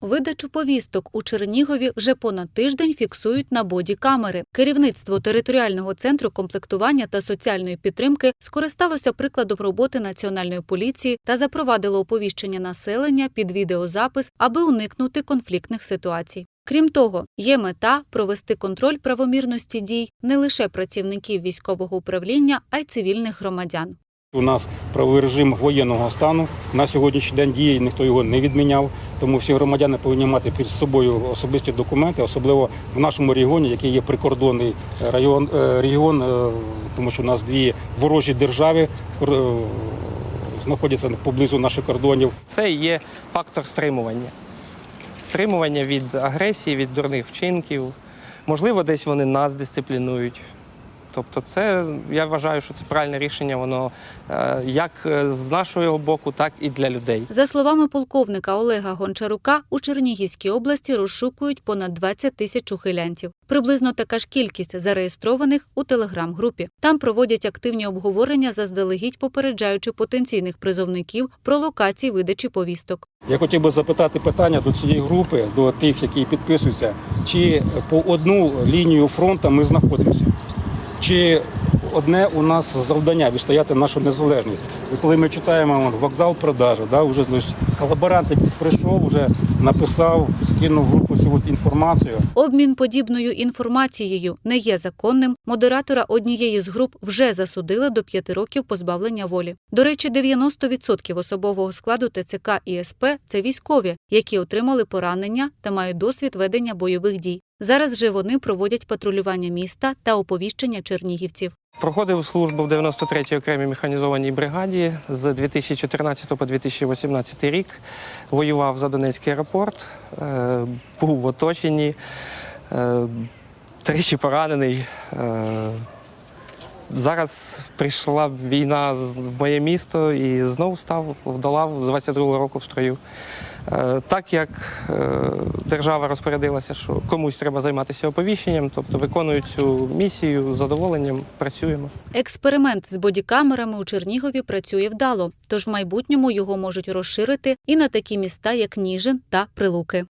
Видачу повісток у Чернігові вже понад тиждень фіксують на боді-камери. Керівництво територіального центру комплектування та соціальної підтримки скористалося прикладом роботи національної поліції та запровадило оповіщення населення під відеозапис, аби уникнути конфліктних ситуацій. Крім того, є мета провести контроль правомірності дій не лише працівників військового управління, а й цивільних громадян. У нас правовий режим воєнного стану на сьогоднішній день діє, ніхто його не відміняв. Тому всі громадяни повинні мати під собою особисті документи, особливо в нашому регіоні, який є прикордонний район, е, регіон, е, тому що у нас дві ворожі держави е, знаходяться поблизу наших кордонів. Це є фактор стримування. Стримування від агресії, від дурних вчинків. Можливо, десь вони нас дисциплінують. Тобто, це я вважаю, що це правильне рішення, воно е, як е, з нашого боку, так і для людей. За словами полковника Олега Гончарука, у Чернігівській області розшукують понад 20 тисяч ухилянтів. Приблизно така ж кількість зареєстрованих у телеграм-групі. Там проводять активні обговорення, заздалегідь попереджаючи потенційних призовників про локації видачі повісток. Я хотів би запитати питання до цієї групи, до тих, які підписуються, чи по одну лінію фронту ми знаходимося, чи одне у нас завдання відстояти нашу незалежність. І коли ми читаємо вокзал продажу, да, вже колаборант якийсь прийшов, вже написав, скинув групу цю інформацію. Обмін подібною інформацією не є законним. Модератора однієї з груп вже засудили до п'яти років позбавлення волі. До речі, 90% особового складу ТЦК і СП – це військові, які отримали поранення та мають досвід ведення бойових дій. Зараз же вони проводять патрулювання міста та оповіщення чернігівців. Проходив службу в 93-й окремій механізованій бригаді з 2014 по 2018 рік. Воював за Донецький аеропорт, е, був в оточенні, е, тричі поранений. Зараз прийшла війна в моє місто і знову став вдолав з 22-го року в строю. Е, Так як е, держава розпорядилася, що комусь треба займатися оповіщенням, тобто виконую цю місію з задоволенням, працюємо. Експеримент з бодікамерами у Чернігові працює вдало, тож в майбутньому його можуть розширити і на такі міста, як Ніжин та Прилуки.